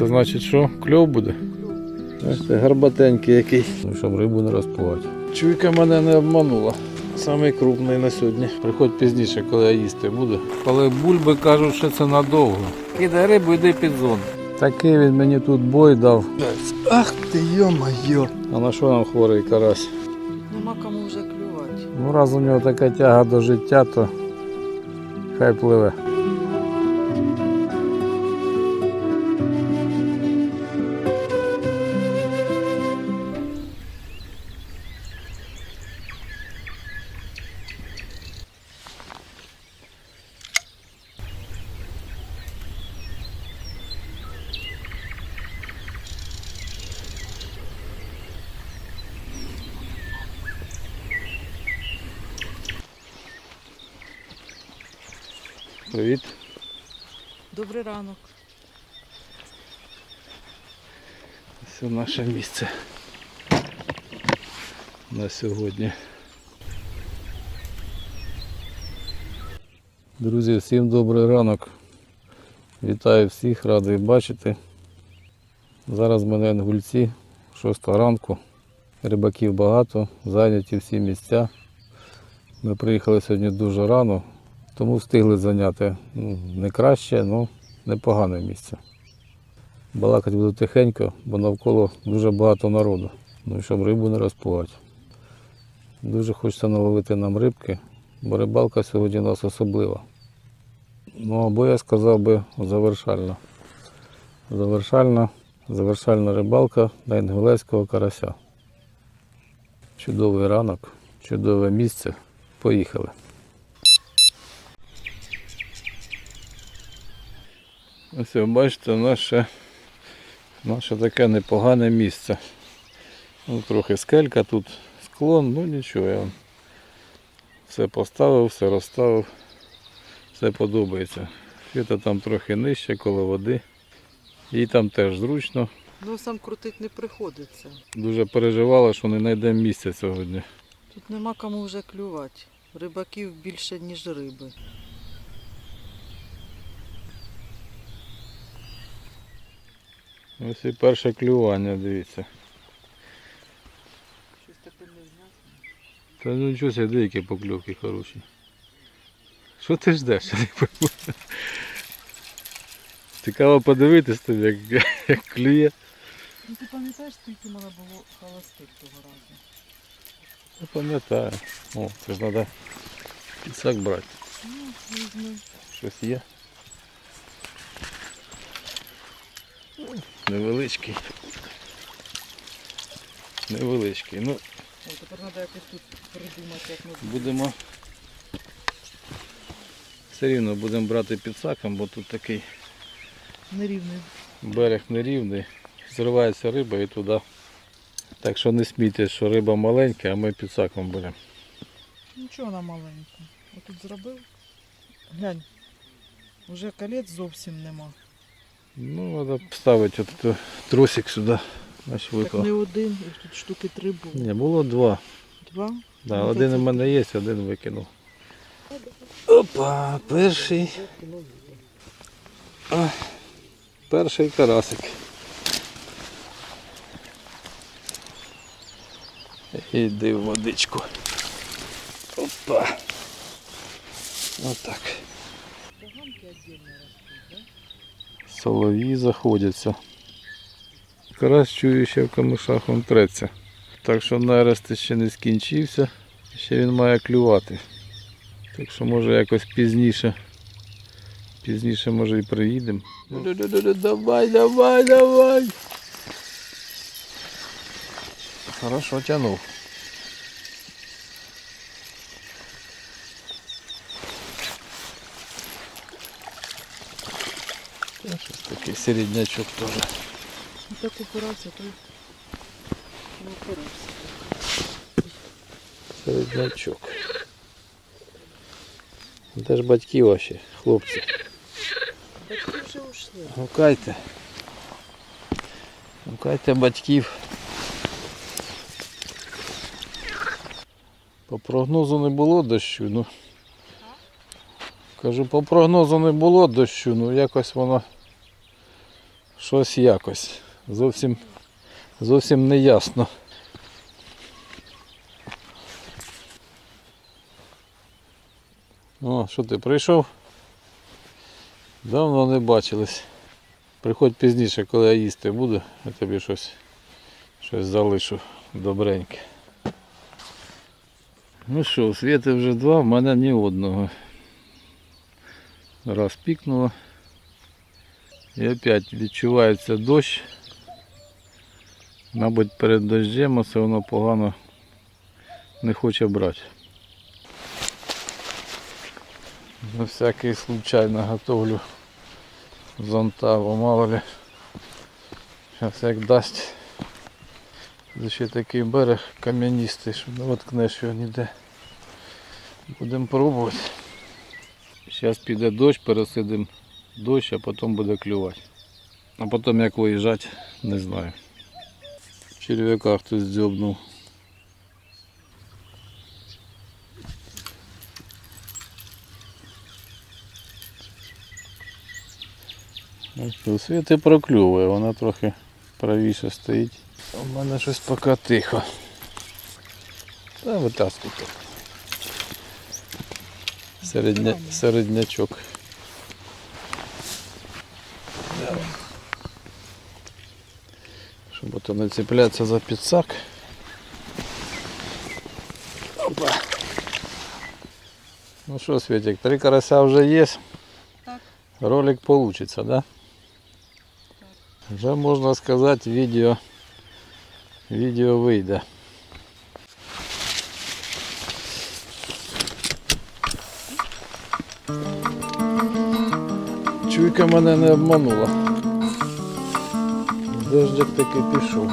Це значить, що кльов буде? Бачите, гарбатенький який. Ну, щоб рибу не розпувати. Чуйка мене не обманула. Самий крупний на сьогодні. Приходь пізніше, коли я їсти буду. Коли бульби кажуть, що це надовго. Кидай рибу, йди під зону. Такий він мені тут бой дав. Ах ти йо-моє. А на що нам хворий карась? Нема кому вже клювати. Ну, раз у нього така тяга до життя, то хай пливе. Привіт. Добрий ранок. Це наше місце на сьогодні. Друзі, всім добрий ранок. Вітаю всіх, радий бачити. Зараз в мене інгульці, 6 ранку. Рибаків багато, зайняті всі місця. Ми приїхали сьогодні дуже рано, тому встигли зайняти ну, не краще, але непогане місце. Балакати буду тихенько, бо навколо дуже багато народу. Ну і щоб рибу не розпувати. Дуже хочеться наловити нам рибки, бо рибалка сьогодні у нас особлива. Ну або я сказав би завершальна. Завершальна, завершальна рибалка на інгулецького карася. Чудовий ранок, чудове місце. Поїхали. Ось ви бачите, наше Наше таке непогане місце. Ну, трохи скелька тут, склон, ну нічого, я все поставив, все розставив, все подобається. Фіта там трохи нижче, коло води. Їй там теж зручно. Ну сам крутить не приходиться. Дуже переживала, що не знайдемо місця сьогодні. Тут нема кому вже клювати. Рибаків більше, ніж риби. Ось і перше клювання, дивіться. Щось таке не знаю. Та ну нічого себе, деякі покльовки хороші. Що ти ждеш? Цікаво подивитись тобі, як, як клює. Ну ти пам'ятаєш, скільки в мене було холостих того разу? Я пам'ятаю. О, це ж треба пісак брати. Ну, візьми. Щось є. Невеличкий. Невеличкий. Ну, тепер треба якось тут придумати, як ми будемо. Все рівно будемо брати підсаком, бо тут такий нерівний. берег нерівний. Зривається риба і туди. Так що не смійтесь, що риба маленька, а ми підсаком беремо. Нічого вона маленька. Отут зробив. Глянь. Уже колець зовсім нема. Ну, треба ставити от е, тросик сюди. Аж Так не один, їх тут штуки три було. Ні, було два. Два. Да, Ну, один у мене є, один викинув. Опа, перший. А, перший карасик. Іди в водичку. Опа. Отак. Поганки Солов'ї заходяться. Карась чую, ще в камишах он треться. Так що нерест ще не скінчився, ще він має клювати. Так що може якось пізніше. Пізніше може і приїдемо. Давай, давай, давай. Хорошо тянув. Та Щось такий середнячок теж. Ну так упирався, то не упирався. Середнячок. Де ж батьки ваші, хлопці? Батьки вже ушли. Гукайте. Гукайте батьків. По прогнозу не було дощу, ну. Кажу, по прогнозу не було дощу, ну якось воно щось якось. Зовсім, зовсім не ясно. О, що ти прийшов? Давно не бачились. Приходь пізніше, коли я їсти буду, я тобі щось, щось залишу добреньке. Ну що, у Світи вже два, в мене ні одного. Раз пікнуло. І опять відчувається дощ. Мабуть, перед дощем оце воно погано не хоче брати. На всякий случайно готовлю зонта, бо мало ли. Зараз як дасть. Ще такий берег кам'янистий, що не воткнеш його ніде. Будемо пробувати. Зараз піде дощ, пересидимо дощ, а потім буде клювати. А потім як виїжджати, не знаю. Черв'яка хтось дзьобнув. Ну Світи прокльовує, вона трохи правіше стоїть. У мене щось поки тихо. Та витаскуйте. Середня... Середнячок. Давай. Щоб ото не цеплятися за підсак. Опа. Ну що, Світик, три карася вже є. Так. Ролик получится, да? Вже можна сказати, відео, відео вийде. Чуйка мене не обманула. Дождик таки пішов.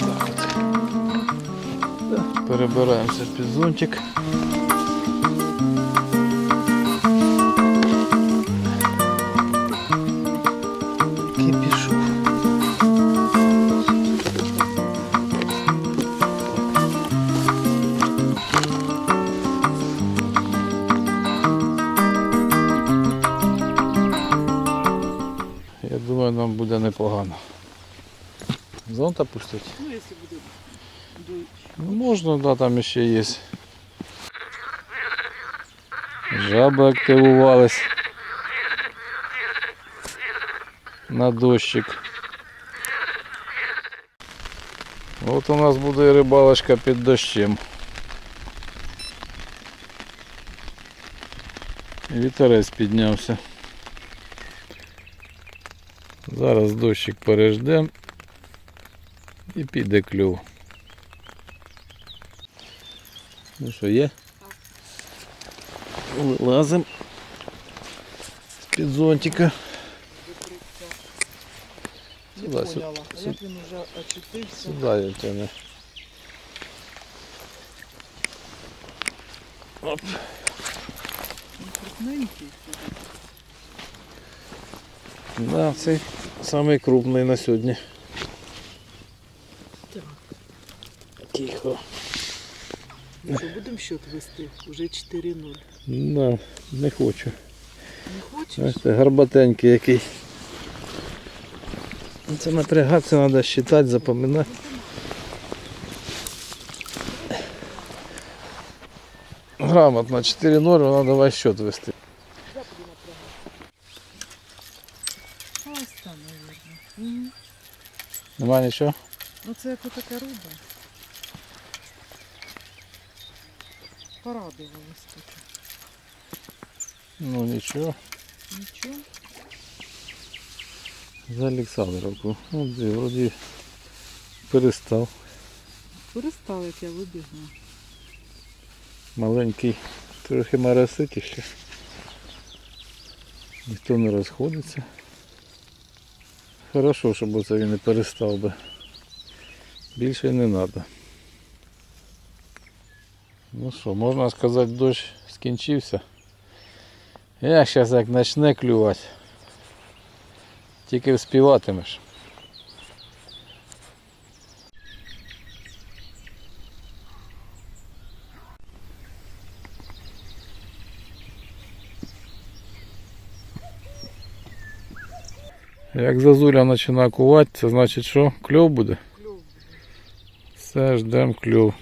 Так от. Перебираємося під зонтик. Зонта пустить? Ну, якщо буде дуй. Ну, можна, да, там ще є. Жаби активувались. На дощик. От у нас буде і рибалочка під дощем. Вітерець піднявся. Зараз дощик переждем і піде клюв. Ну що, є? Вилазимо з-під зонтика. Не Сюди, сюди, поняла, а як він вже очутився. Сюди я тяну. Оп. Да, цей самий крупний на сьогодні. Так. Тихо. Ну що, будемо счет вести? Уже 4-0. Да, не хочу. Не хочеш? Бачите, гарбатенький який. Ну, Це напрягатися треба считати, запам'ятати. Грамотно 4-0, вона давай счет вести. Ось там, мабуть. Нема нічого? Ну це як така риба. Порадувалась тут. Ну нічого. Нічого. За Олександровку. Ну, де, вроді перестав. Перестав, як я вибігла. Маленький, трохи марасить ще. Ніхто не розходиться. Хорошо, щоб оце він не перестав би. Більше не треба. Ну що, можна сказати, дощ скінчився. Я зараз як почне клювати. Тільки вспіватимеш. Як зазуля починає кувати, це значить що? Кльов буде? Клюв. Все, ждем кльов.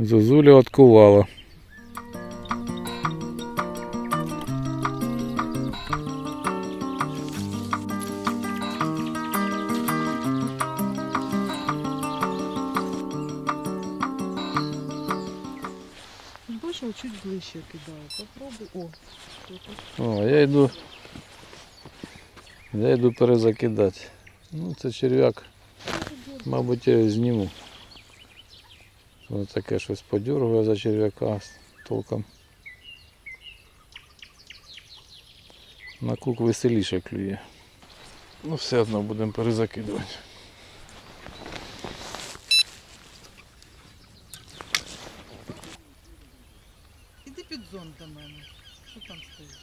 Зозуля откувала. Бачив, чуть ближче кидаю. Попробуй. О. О, я йду. Я йду перезакидати. Ну, це черв'як. Мабуть, я його зніму. Ось таке щось подюргує за черв'яка толком. На кук веселіше клює. Ну, все одно будемо перезакидувати. Іди під зонт до мене. Що там стоїть?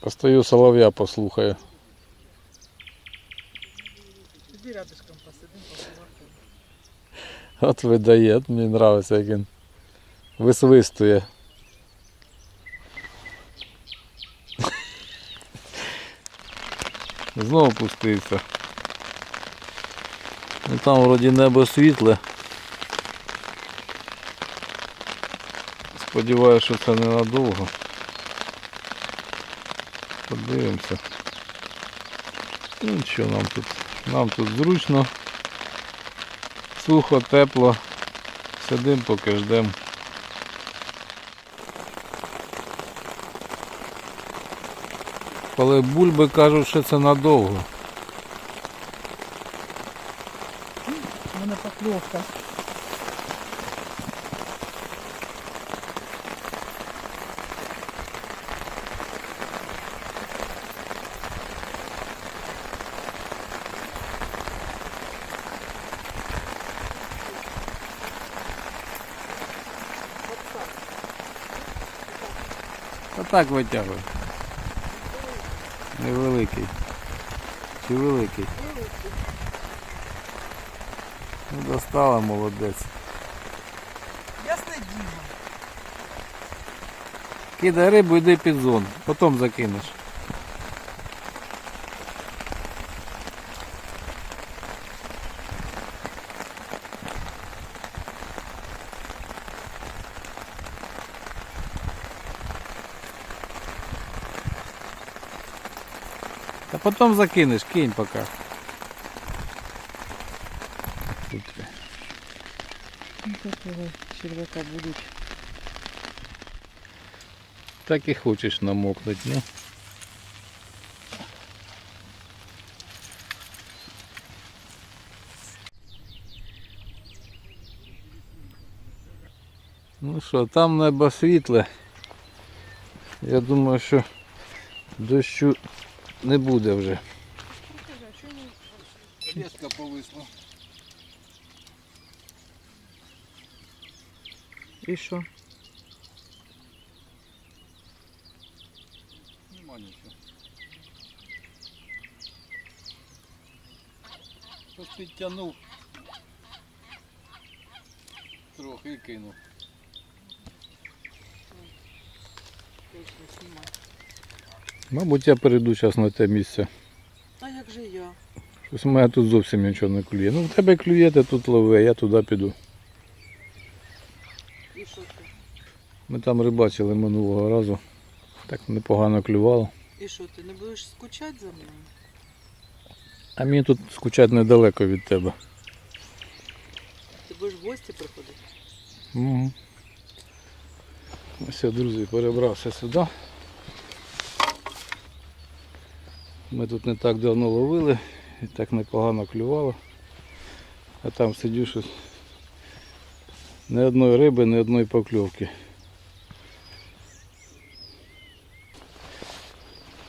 Постою солов'я послухаю. Іди рядышком посидим, побалакаємо. От видає, мені подобається, як він висвистує. Знову пустився. Ну там вроді небо світле. Сподіваюся, що це ненадовго. Подивимося. Ну нічого нам тут. Нам тут зручно. Сухо, тепло. Сидим, поки ждем. Але бульби кажуть, що це надовго. У мене покльовка. Та так витягує. Невеликий. Чи великий? Ну достала молодець. Ясне діло. Кидай рибу, йди під зон, потім закинеш. Та потім закинеш, кинь поки. Тут. Ну, такого черв'яка будуть. Так і хочеш намокнуть, ну. Ну що, там небо світле. Я думаю, що дощу не буде вже. Різка повисла. І що? Нема нічого. Щось підтягнув. Трохи і кинув. Точно знімай. Мабуть, я перейду зараз на те місце. А як же я? Щось у мене тут зовсім нічого не клює. Ну в тебе клює, ти тут лови, я туди піду. І що ти? Ми там рибачили минулого разу. Так непогано клювало. І що ти? Не будеш скучати за мною? А мені тут скучати недалеко від тебе. Ти будеш в гості приходити? Угу. Ось я, друзі, перебрався сюди. Ми тут не так давно ловили і так непогано клювало. А там сидю щось. Ні одної риби, ні одної покльовки.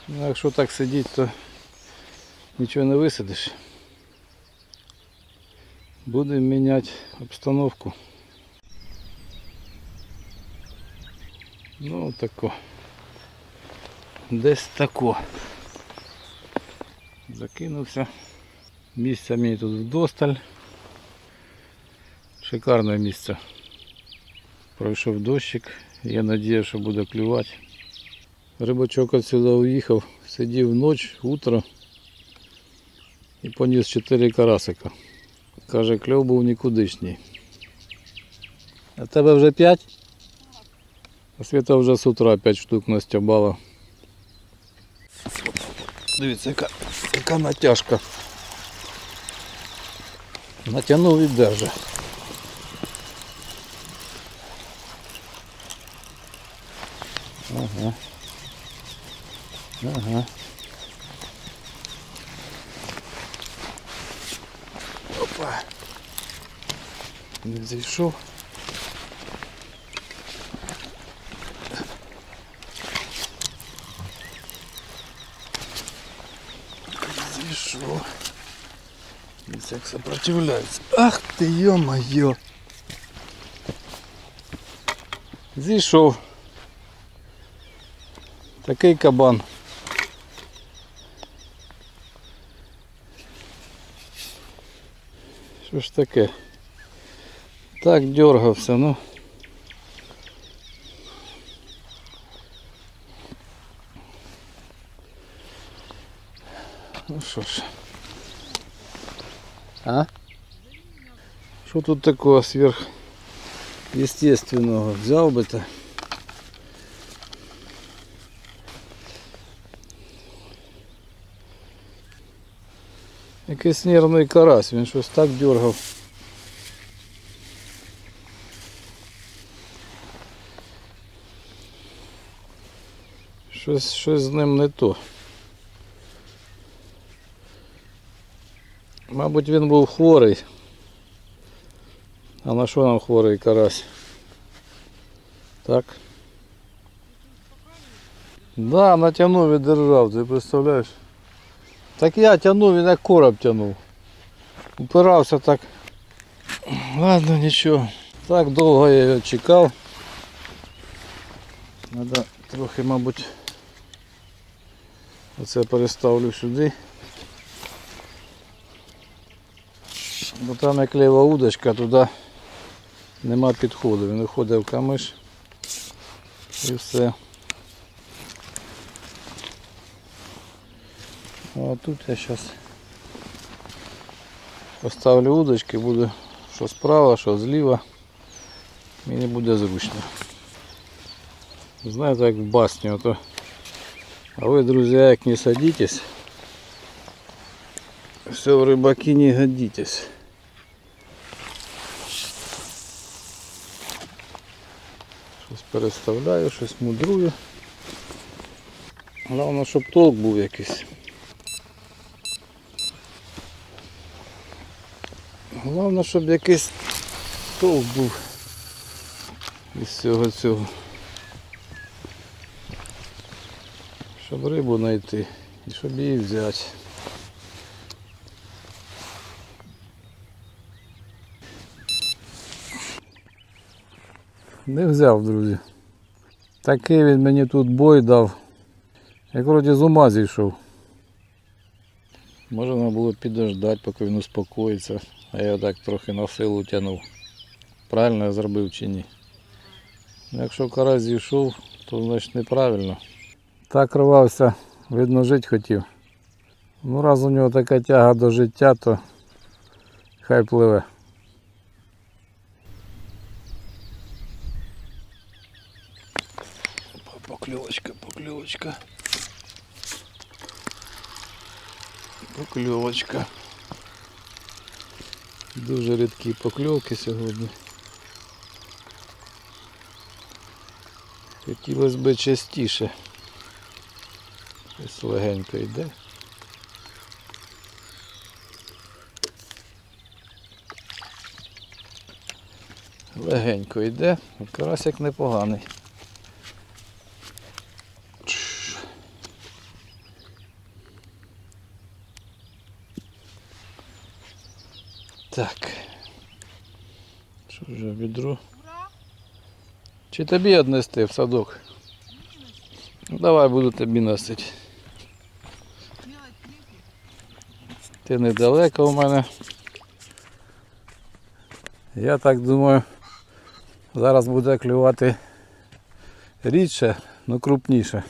Ну, якщо так сидіти, то нічого не висадиш. Будемо міняти обстановку. Ну тако. Десь тако. Закинувся. Місця мені тут вдосталь. Шикарне місце. Пройшов дощик. Я надію, що буде клювати. Рибачок отсюда уїхав, сидів ніч, утро і поніс 4 карасика. Каже, кльов був нікудишній. А тебе вже 5? А Світа вже з утра 5 штук настябала. Дивіться, яка, яка натяжка. Натягнув і держи. Ага. Ага. Опа. Не зійшов. Зійшов. Дивіться, як сопротивляється. Ах ти йо-моє. Зійшов. Такий кабан. Що ж таке? Так дергався, ну. Ну що ж. А? Що тут такого сверх естественного взяв би то. Якийсь нервний карась, він щось так дергав. Щось, щось з ним не то. Мабуть, він був хворий. А на що нам хворий карась? Так? Да, натягнув і держав, ти представляєш? Так я тягнув, він як короб тягнув. Упирався так. Ладно, нічого. Так довго я його чекав. Надо трохи, мабуть, оце переставлю сюди. Бо там як ліва удочка, туди нема підходу. Він виходить в камиш і все. А тут я зараз поставлю удочки, буду що справа, що зліва. Мені буде зручно. Знаєте, як в басні, ото. А ви, друзі, як не садитесь, все в рыбаки не годитесь. Щось переставляю, щось мудрую. Головне, щоб толк був якийсь. Головне, щоб якийсь толк був із всього цього. Щоб рибу знайти і щоб її взяти. Не взяв, друзі. Такий він мені тут бой дав. Як вроді з ума зійшов. Можна було підождати, поки він успокоїться, а я так трохи на силу тягнув. Правильно я зробив чи ні? Ну, Якщо карась зійшов, то значить неправильно. Так рвався, видно, жити хотів. Ну раз у нього така тяга до життя, то хай пливе. Поклевочка, поклевочка. Покльовочка. Дуже рідкі покльовки сьогодні. Хотілося б частіше. Ось легенько йде. Легенько йде, карасик непоганий. Так. Що вже відро? Чи тобі віднести в садок? Ну, давай буду тобі носити. Ти недалеко у мене. Я так думаю, зараз буде клювати рідше, але крупніше.